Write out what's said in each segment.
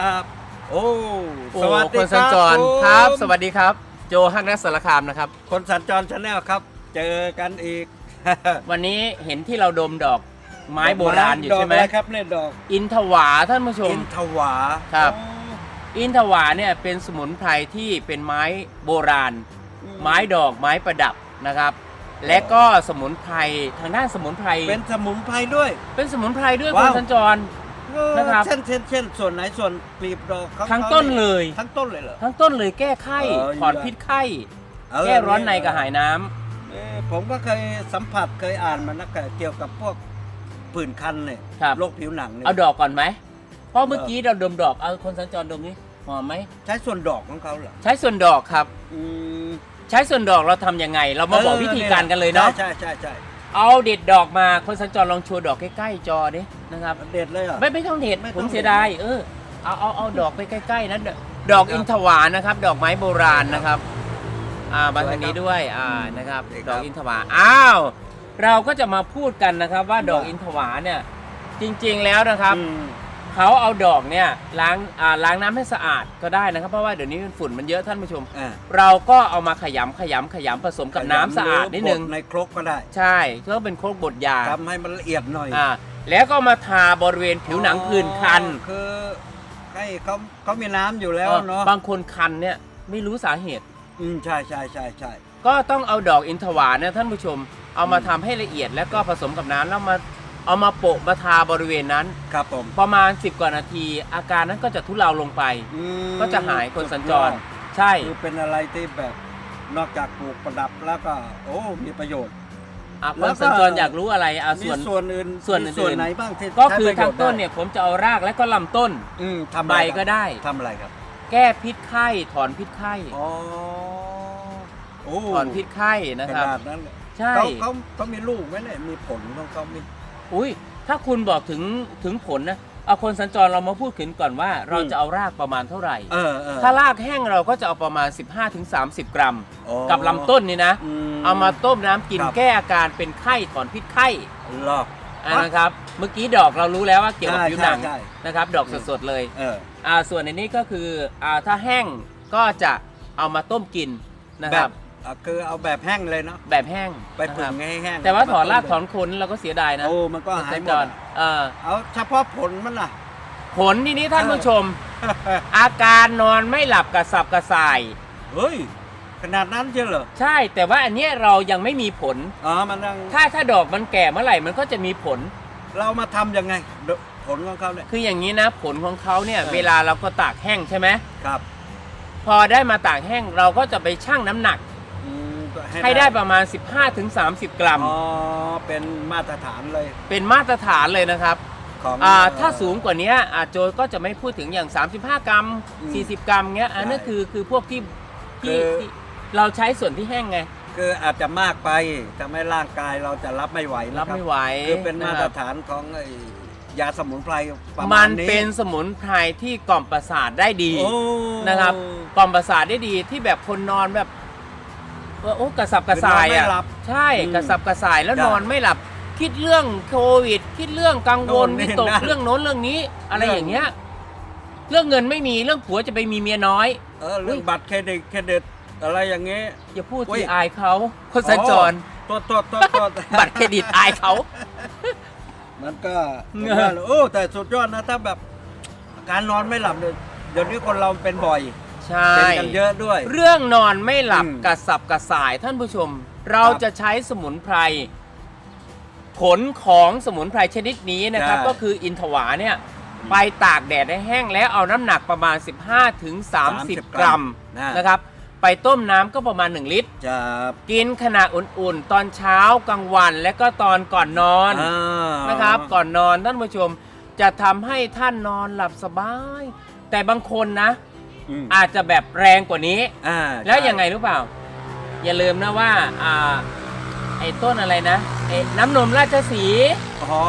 ครับโอ้โอ้สวัสดีคนสัญจรผมครับ สวัสดีครับ โจฮักนักสารคามนะครับ คนสัญจรชาแนลครับ เจอกันอีกวันนี้เห็นที่เราดมดอกไม้โบราณอยู่ใช่ไหมดกะรครับเนี่ยดอกอินทวาท่านผู้ชม อินทวาครับโอ้อินทวาเนี่ยเป็นสมุนไพรที่เป็นไม้โบราณไม้ดอกไม้ประดับนะครับ และก็สมุนไพรทางด้านสมุนไพรเป็นสมุนไพรด้วย เป็นสมุนไพรด้วยคว้านวสัญจร นะครับ เช่นเช่นเช่นส่วนไหนส่วนกลีบดอกเขาทั้งต้นเลย ทั้งต้นเลยเหรอ ทั้งต้นเลยแก้ไข้เออ ถอนพิษไข้เออแก้ร้อนในกระหายน้ำเอ้ผมก็เคยสัมผัสเคยอ่านมานะเกี่ยวกับพวกผื่นคันเนี่ยครับโรคผิวหนังเนี่ยเอาดอกก่อนไหมเพราะเมื่อกี้เราดมดอกเอาคนสัญจรดมนี้หอมไหมใช้ส่วนดอกของเขาเหรอใช้ส่วนดอกครับ อืมใช้ส่วนดอกเราทำยังไง เรามาบอกวิธีการกันเลยเนาะใช่ใช่ใช่ เอาเด็ดดอกมาคนสัญจรลองโชว์ดอกใกล้ๆจอดินะครับ เด็ดเลยเหรอ ไม่ไม่ต้องเด็ดไม่ต้องผมเสียดายเออเอาเอาเอาดอกไปใกล้ๆนะดดอกอินทวานะครับ ดอกไม้โบราณนะครับ อ่ามาทางนี้ด้วยอ่านะครับ ดอกอินทวาอ้าวเราก็จะมาพูดกันนะครับ ว่าดอกอินทวาเนี่ยจริงๆแล้วนะครับ อืม เขาเอาดอกเนี่ยล้างอ่าล้างน้ำให้สะอาดก็ได้นะครับ เพราะว่าเดี๋ยวนี้ฝุ่นมันเยอะท่านผู้ชม อ่าเราก็เอามาขยำขยำขยำผสมกับน้ำสะอาดนิดนึงบในครกก็ได้ใช่ก็เป็นโครกบดยาทำให้มันละเอียดหน่อยอ่าแล้วก็มาทาบริเวณผิวหนังผื่นคันอ๋อคือให้เขาเขามีน้ำอยู่แล้วเออเนาะบางคนคันเนี่ยไม่รู้สาเหตุ อืมใช่ใช่ใช่ใช่ ก็ต้องเอาดอกอินทวาเนี่ยท่านผู้ชมเอามาทำให้ละเอียดแล้วก็ผสมกับน้ำแล้วมา เอามาโปะมาทาบริเวณนั้น ครับผมประมาณ 10 กว่านาที อาการนั้นก็จะทุเลาลงไป อืมก็จะหายคนสัญจรสุดยใช่อดคือเป็นอะไรที่แบบนอกจากปลูกประดับแล้วก็ โอ้มีประโยชน์ อะคแล้นวก็ สัญจรอยากรู้อะไรอะมีส่วน ส่วนอื่นส่วนมีอื่นส่วนไหนบ้างที่ก็คือใช้ประโยทางชน์ต้นได้เนี่ยผมจะเอารากและก็ลำต้น อืมทำใบอะไรครับก็ได้ ทำอะไรครับแก้พิษไข้ถอนพิษไข้อ๋อโอ้ถอนพิษไข้นะขครับ นาดนั้นเลยใช่ เขาเขาเขามีลูกไหมเนี่ยมีผลของเขามี อุ้ยถ้าคุณบอกถึงถึงผลนะเอาคนสัญจรเรามาพูดถึงก่อนว่า เราอืมจะเอารากประมาณเท่าไหร่ เออเออ ถ้ารากแห้งเราก็จะเอาประมาณ 15-30 กรัม อ๋อกับลำต้นนี่นะ อืเอามาต้มน้ำกินครับ แก้อาการเป็นไข้ถอนพิษไข้หรออะนะครับ เมื่อกี้ดอกเรารู้แล้วว่าเกี่ยวกับใช่ผิวหนังใช่ใช่ นะครับ ดอกสดๆเลย เออ อ่าส่วนในนี้ก็คืออ่าถ้าแห้งก็จะเอามาต้มกินนะแบครับบ อะคือเอาแบบแห้งเลยเนาะแบบแห้งไปนะผึ่ครังบให้แห้งแต่ว่าถอนรากมถอนโคนเราก็เสียดายนะโอ้มันก็หายสัญหมจดรเอ่อเอาเฉพาะผลมันล่ะ ผลที่นี้ท่านผู้ชม อาการนอนไม่หลับกระสับกระส่าย เฮ้ย ขนาดนั้นเชียวเหรอใช่แต่ว่าอันเนี้ยเรายังไม่มีผล อ๋อมันยังถ้าถ้าดอกมันแก่เมื่อไหร่มันก็จะมีผล เรามาทำยังไงเดอะผลของเขาเนี่ย คืออย่างนี้นะผลของเขาเนี่ย เออ เวลาเราก็ตากแห้งใช่ไหมครับ พอได้มาตากแห้งเราก็จะไปชั่งน้ำหนักอืมก็ ให้ได้ประมาณ 15-30 กรัม อ๋อ เป็นมาตรฐานเลย เป็นมาตรฐานเลยนะครับของอ่าเอ่อถ้าสูงกว่านี้อาโจก็จะไม่พูดถึงอย่าง 35 กรัมอืม40 กรัมเงี้ยอันนั้นใช่คือคือพวกที่ที่คือที่เราใช้ส่วนที่แห้งไง คืออาจจะมากไปทำให้ร่างกายเราจะรับไม่ไหวนะครับไม่ไหวคือเป็นมาะตครบฐานของไอ้ยาสมุนไพรประมัมาณนนี้เป็นสมุนไพรที่กล่อมประสาทได้ดีโอ้นะครับ กล่อมประสาทได้ดีที่แบบคนนอนแบบ เออโอ้กระสับกระส่ายคือนอนไม่อะหลับใช่อืมกระสับกระส่ายแล้วใช่นอนไม่หลับ คิดเรื่องโควิด คิดเรื่องกังวลโน่นนี่วิตกนั่นเรื่องโน้นเรื่องนี้ อะไรเรื่อง อย่างเงี้ย เรื่องเงินไม่มีเรื่องผัวจะไปมีเมียน้อย เออเรื่องบัตรเครดิตเครดิตอะไรอย่างเงี้ย อย่าพูดอุ๊ยที่อายเขาคนสัญจรตัวตัวตัวตัว บัตรเครดิตอายเขา มันก็เงผมอะว่าโอ้แต่สุดยอดนะถ้าแบบ การนอนไม่หลับเนี่ยเดี๋ยวนี้คนเราเป็นบ่อย ใช่ เป็นกันเยอะด้วย เรื่องนอนไม่หลับอืม กระสับกระส่ายท่านผู้ชม เราครับจะใช้สมุนไพร ผลของสมุนไพรชนิดนี้นะครับใช่ก็คืออินทวาเนี่ย ไปตากแดดให้แห้งแล้วเอาน้ำหนักประมาณ 15-30ถึง30 กรัมนะ นะครับ ไปต้มน้ำก็ประมาณ 1 ลิตร จะกินขณะอุ่นๆ ตอนเช้ากลางวันและก็ตอนก่อนนอน อ่า นะครับก่อนนอนท่านผู้ชมจะทำให้ท่านนอนหลับสบาย แต่บางคนนะ อืม อาจจะแบบแรงกว่านี้ อ่าแล้วใช่ยังไงรู้เปล่า อย่าลืมนะว่าอ่าไอ้ต้นอะไรนะไอ้น้ำนมราชสีห์ อ๋อ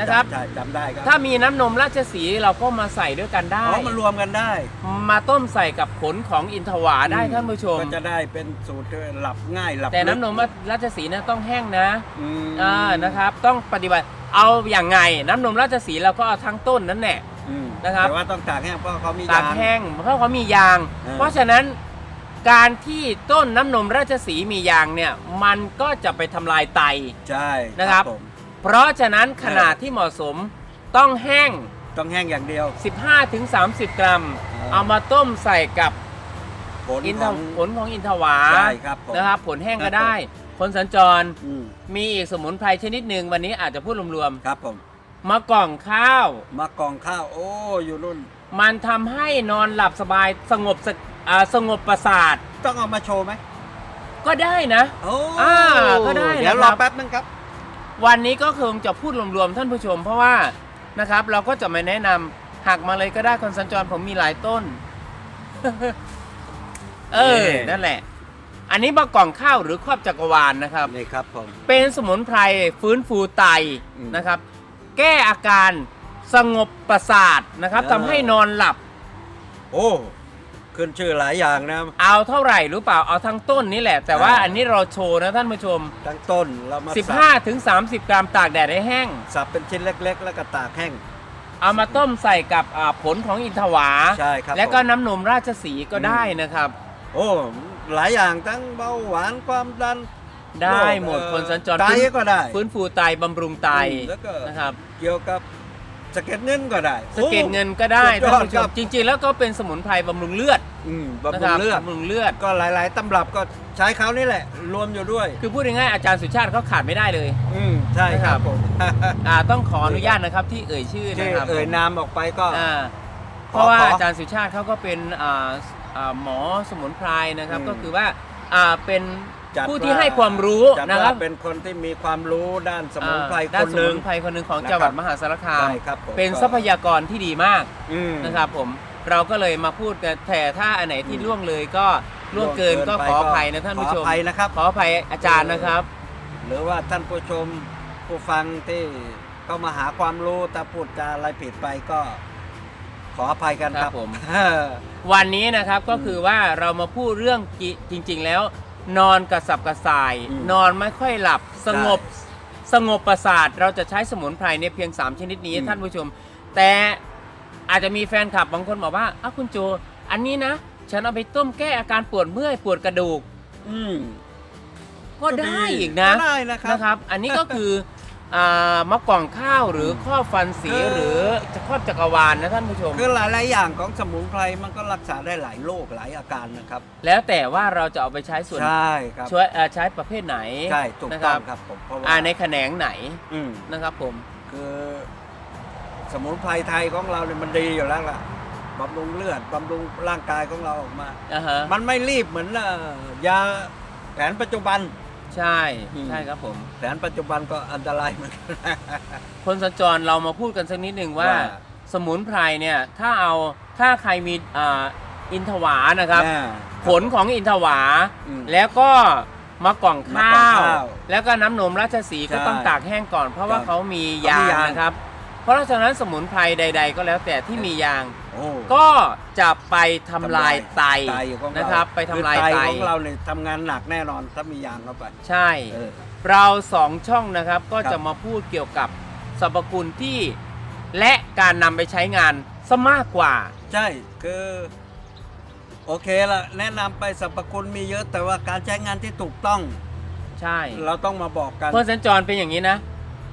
นะครับใช่จำได้ครับถ้ามีน้ำนมราชสีห์เราก็มาใส่ด้วยกันได้อ๋อมันรวมกันได้มาต้มใส่กับผลของอินทวาได้อืท่านผู้ชม ก็จะได้เป็นสูตรที่หลับง่ายหลับแต่น้ำนลึกมราชสีห์นะต้องแห้งนะอืม อ่านะครับ ต้องปฏิบัติเอาอย่างไง น้ำนมราชสีห์เราก็เอาทั้งต้นนั่นแหละออืม นะครับ แต่ว่าต้องตากแห้งเพราะเขามีตากยางแห้งเพราะเขามียาง เออ เพราะฉะนั้นการที่ต้นน้ำนมราชสีห์มียางเนี่ยมันก็จะไปทำลายไต ใช่นะครับ ผม เพราะฉะนั้นขนาดที่เหมาะสมต้องแห้ง ต้องแห้งอย่างเดียว 15-30 กรัมเออเอามาต้มใส่กับผลอินขทองผลของอินทวาใช่ครับผมนะครับ ผลแห้งก็ได้ ผลสัญจรอืมมีอีกสมุนไพรชนิดหนึ่งวันนี้อาจจะพูดรวมครับผม ๆ มะกล่องข้าว มากองข้าว โอ้อยู่รุ่น มันทำให้นอนหลับสบายสงบสอ่าสงบประสาทต้องเอามาโชว์ไหมก็ได้นะ โอ้อ่าก็ได้เดี๋ยวนะครรัอบแป๊บนึงครับ วันนี้ก็คงจะพูดรวมๆท่านผู้ชม เพราะว่านะครับเราก็จะมาแนะนำหักมาเลยก็ได้คนสัญจรผมมีหลายต้น เออ นี่ นั่นแหละ อันนี้มะกล่องข้าวหรือครอบจักรวาลนะครับ นี่ครับผม เป็นสมุนไพรฟื้นฟูไตอืม นะครับ แก้อาการสงบประสาทนะครับเออทำให้นอนหลับ โอ้ขึ้นชื่อหลายอย่างนะ เอาเท่าไหร่รู้เปล่าเอาทั้งต้นนี่แหละ แต่ว่าอ่าอันนี้เราโชว์นะท่านผู้ชม ทั้งต้นเรามาสับ15ถึง30 กรัมตากแดดให้แห้ง สับเป็นชิ้นเล็ก ๆ แล้วก็ตากแห้ง เอามาต้มใส่กับอ่าผลของอินทวาใช่ครับและก็ผมน้ำนมราชสีห์ก็ได้นะครับ โอ้หลายอย่างทั้งเบาหวานความดันได้หมดโรคนสัญจรไตฟื้นก็ได้ฟื้นฟูไตบำรุงไตอืมแล้วก็นะครับ เกี่ยวกับสะเก็ดเงินก็ได้สะเก็ดเงินก็ได้สุดยท่าอนดผู้ชครัมบจริง ๆ แล้วก็เป็นสมุนไพรบำรุงเลือดอืมนะบำครุรังเลือดบำรุงเลือดก็หลาย ๆตำรับก็ใช้เขานี่แหละ รวมอยู่ด้วย คือพูดง่ายๆอาจารย์สุชาติเขาขาดไม่ได้เลย อืมใช่ครับผมอ่าต้องขออนุญาตนะครับที่เอ่ยชื่อที่นะครับเอ่ยนามออกไปก็อ่าขอเพราะว่าขออาจารย์สุชาติเขาก็เป็นอ่าอ่าหมอสมุนไพรนะครับอืมก็คือว่าอ่าเป็น จัดผู้ที่ว่าให้ความรู้จัดนะคว่ารับเป็นคนที่มีความรู้ด้านสมุนไพรอ่าด้าคนนสหมุนึ่ง นไพรคนหนึ่งของนะครับจังหวัดมหาสารคามใช่ครับผม เป็นก็ทรัพยากรที่ดีมากอืม นะครับผมเราก็เลยมาพูดกันแต่ถ้าอันไหนที่อืมล่วงเลยก็ล่วงเกินก็ไปขออภัยนะท่านผู้ชขอมอภัยนะครับ ขออภัยอาจารย์นะครับ หรือว่าท่านผู้ชมผู้ฟังที่เข้ามาหาความรู้แต่พูดจาอะไรผิดไปก็ ขออภัยกันคครัรับบผม เออ วันนี้นะครับก็คือว่าเรามาพูดเรื่องกิจริง ๆ แล้ว นอนกระสับกระส่าย อืมนอนไม่ค่อยหลับ สงบสงบประสาท เราจะใช้สมุนไพรเนี่ยเพียง 3 ชนิดนี้อืม ท่านผู้ชม แต่อาจจะมีแฟนคลับบางคนบอกว่าอ้าวคุณโจอันนี้นะ ฉันเอาไปต้มแก้อาการปวดเมื่อยปวดกระดูก อืมก็ได้อีกนะ ก็ได้นะครับ นะครับ อันนี้ก็คืออ่า มะกล่องข้าวหรือข้อฟันสีคือหรือจะครอบจักรวาลนะท่านผู้ชม คือหลาย ๆ อย่างของสมุนไพรมันก็รักษาได้หลายโรคหลายอาการนะครับ แล้วแต่ว่าเราจะเอาไปใช้ส่วนใช่ครับช่วยเอ่อใช้ประเภทไหนใช่ถูกนะคต้อรังครับผมเพราะว่าอ่าในแขนงไหนอืมนะครับผมคือสมุนไพรไทยของเราเนี่ยมันดีอยู่แล้วล่ะบำรุงเลือดบำรุงร่างกายของเราออกมาอ่าฮะมันไม่รีบเหมือนเอ่อยาแผนปัจจุบัน ใช่อืม ใช่ครับผม แผนปัจจุบันก็อันตรายเหมือนกัน คนสัญจรเรามาพูดกันสักนิดหนึ่งว่า ว่า สมุนไพรเนี่ยถ้าเอาถ้าใครมีอ่าอินทวานะครับ อ่า ผลของอินทวา อืมแล้วก็มะกล่องข้ามะกล่องวข้าวแล้วก็น้ำนมราชสีห์ก็ใช่ต้องตากแห้งก่อน เพราะว่าครับเขามีเขามียางยาง นะครับ เพราะฉะนั้นสมุนไพรใด ๆ ก็แล้วแต่ที่มียางโอ้ ก็จะไปทำลายไตไตของเรานะครับ ไปทำลายคือไต ไตของเราเนี่ยทำงานหนักแน่นอนถ้ามียางเข้าไป ใช่ เออ เราสองช่องนะครับก็ครับจะมาพูดเกี่ยวกับสรรพคุณที่ และการนำไปใช้งานซะมากกว่า ใช่คือ โอเคละแนะนำไปสรรพคุณมีเยอะ แต่ว่าการใช้งานที่ถูกต้อง ใช่ เราต้องมาบอกกัน เพื่อนสัญจรเป็นอย่างนี้นะ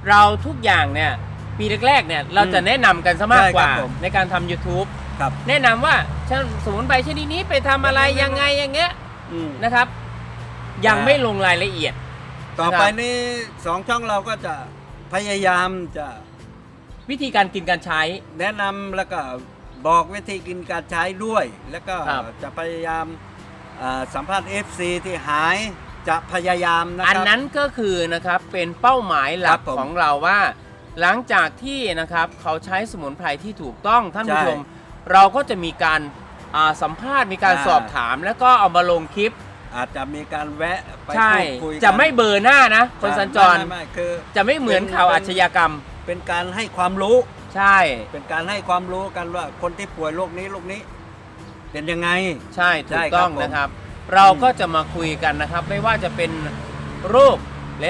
เราทุกอย่างเนี่ย ปีแรกๆเนี่ยเราจะอืมแนะนำกันซะมากกว่า ใช่ครับผม ในการทำ YouTube ครับ แนะนำว่าฉันสมุนไพรชนิดนี้ไปทำอะไรยังไงอย่างเงี้ยอืมนะครับ ยังอ่าไม่ลงรายละเอียด ต่อนะครับไปนี้สองช่องเราก็จะพยายามจะวิธีการกินการใช้ แนะนำแล้วก็บอกวิธีกินการใช้ด้วย แล้วก็ครับ จะพยายามอ่าสัมภาษณ์ FC ที่หายจะพยายามนะคอัรับนนั้นก็คือนะครับเป็นเป้าหมายหลัครักบผม ของเราว่า หลังจากที่นะครับเขาใช้สมุนไพรที่ถูกต้องท่านผู้ใช่ชม เราก็จะมีการอ่าสัมภาษณ์มีการอ่า สอบถาม แล้วก็เอามาลงคลิป อาจจะมีการแวะไปใช่ พูดคุยกันจะไม่เบลอร์หน้านะ คนสัญจรไม่ไม่ไม่คือจะไม่เหมือนข่าวอาชญากรรม เป็นการให้ความรู้ ใช่ เป็นการให้ความรู้กันว่าคนที่ป่วยโรคนี้โรคนี้ เป็นยังไง ใช่ถูใช่กครับต้องผมนะครับ เราก็จะมาคุยกันนะครับ ไม่ว่าจะเป็นโรค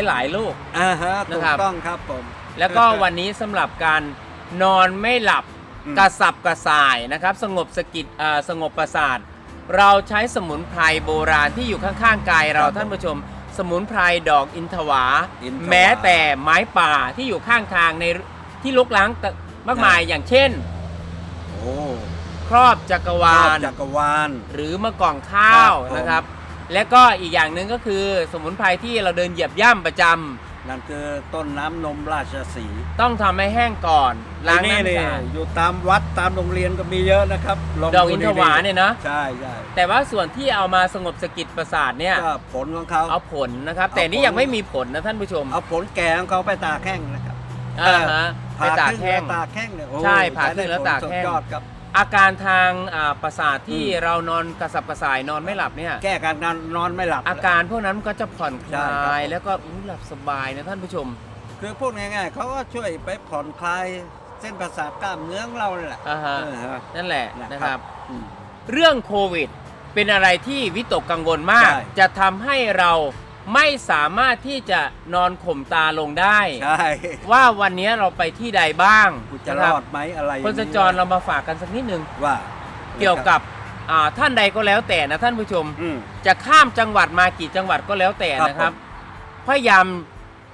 หลายๆโรคอ่าฮะนะถูกครับต้องครับผม แล้วก็วันนี้สำหรับการนอนไม่หลับอืม กระสับกระส่ายนะครับ สงบสกิดอ่าสงบประสาทเราใช้สมุนไพรโบราณที่อยู่ข้างๆกายเราครับผมท่านผู้ชม สมุนไพรดอกอินทวา อินทวาแม้แต่ไม้ป่าที่อยู่ข้างทางในที่ลกล้างตะมากมายครับอย่างเช่น โอ้ครอบจักรวาล จักรวาล หรือมะกล่องข้าวครับผมนะครับ และก็อีกอย่างหนึ่งก็คือสมุนไพรที่เราเดินเหยียบย่ำประจำนั่นคือต้นน้ำนมราชสีห์ต้องทำให้แห้งก่อนล้างที่นี่น้ำนี่สะอาดอยู่ตามวัดตามโรงเรียนก็มีเยอะนะครับลงดอกอินทวาเนี่ยนะใช่ใช่แต่ว่าส่วนที่เอามาสงบสกิดประสาทเนี่ย ก็ผลของเขา เอาผลนะครับ แต่นี่เอาผล ยังไม่มีผลนะท่านผู้ชมเอาผลแก่ของเขาไปตากแห้งนะครับ อ่าฮะไปผ่าตากครึ่งแห้งล้วตากแห้งเนี่ยโอ้ใช่ยผ่าครึ่งแล้วตากแห้ง สุดยอดครับ อาการทางอ่าประสาทที่อืมเรานอนกระสับกระส่ายนอนไม่หลับเนี่ย แก้การนอนนอนไม่หลับ อาการพวกนั้นมันก็จะผ่อนคใช่ลครับายแล้วก็อู้หลับสบายนะท่านผู้ชม คือพูดง่ายๆเขาก็ช่วยไปผ่อนคลายเส้นประสาทกล้ามเนื้อของเราเนี่ยแหละอ่าฮะ เออฮะ นั่นแหละนะนะคครัรับ บอืม เรื่องโควิด เป็นอะไรที่วิตกกังวลมาก ใช่ จะทำให้เรา ไม่สามารถที่จะนอนข่มตาลงได้ ใช่ ว่าวันนี้เราไปที่ใดบ้างกูจะนรคบอดไหมอะไรอย่างคนสัญจรเรามาฝากกันสักนิดนึงว่า เกี่ยวกับอ่าท่านใดก็แล้วแต่นะท่านผู้ชมอืมจะข้ามจังหวัดมากี่จังหวัดก็แล้วแต่ครับนะครับผมพยายาม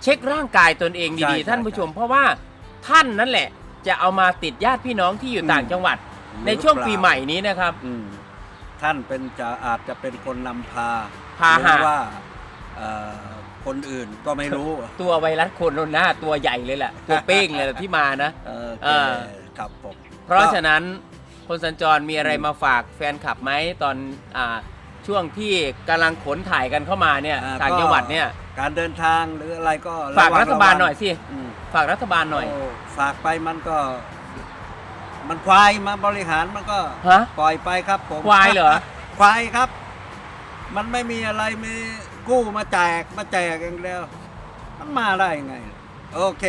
เช็คร่างกายตนเองใช่ดีใช่ๆท่านผู้ชม เพราะว่าท่านนั่นแหละ จะเอามาติดญาติพี่น้องที่อยู่อืมต่างจังหวัดหรือในช่วงเปล่าปีใหม่นี้นะครับอืมท่านเป็นจะอาจจะเป็นคนนำพาพาหะหรือว่าเอ่อ คนอื่นก็ไม่รู้ตัวไวรัสโคโรนาตัวใหญ่เลยแหละตัวเป้งเลยแหละที่มานะเออเออครับผมเพราะฉะนั้นคนสัญจรมีอะไรมาฝากแฟนคลับไหมตอนอ่าช่วงที่กำลังขนถ่ายกันเข้ามาเนี่ยอ่ต่างจังหวัดเนี่ยการเดินทางหรืออะไรก็ฝากะวังรัฐบาลหน่อยสิอืมฝากรัฐบาลหน่อยโฝากไปมันก็ มันควายมาบริหารมันก็ฮะปล่อยไปครับผมควายเหรอควายครับ มันไม่มีอะไรมี กู้มาแจกมาแจกอย่างเดียวมันมาได้ยังไง โอเค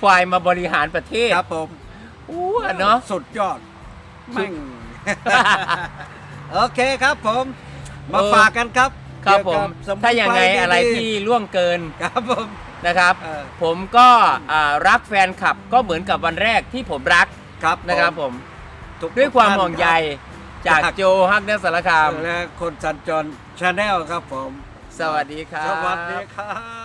ควายมาบริหารประเทศครับผมอู้อะเนาะ สุดยอดแม่ง โอเคครับผม มาเออฝากกันครับครับผเกี่ยวมกับสมุนถ้าอย่างไงพดีๆอะไรที่ล่วงเกินครับผมนะครับเออผมก็อ่ารักแฟนคลับก็เหมือนกับวันแรกที่ผมรักครับนะครับผมทุกด้วยความท่นห่วงใยครัจากบโจฮักเนสารคามและคนสัญจร ชาแนลครับผม สวัสดีครับ สวัสดีครับ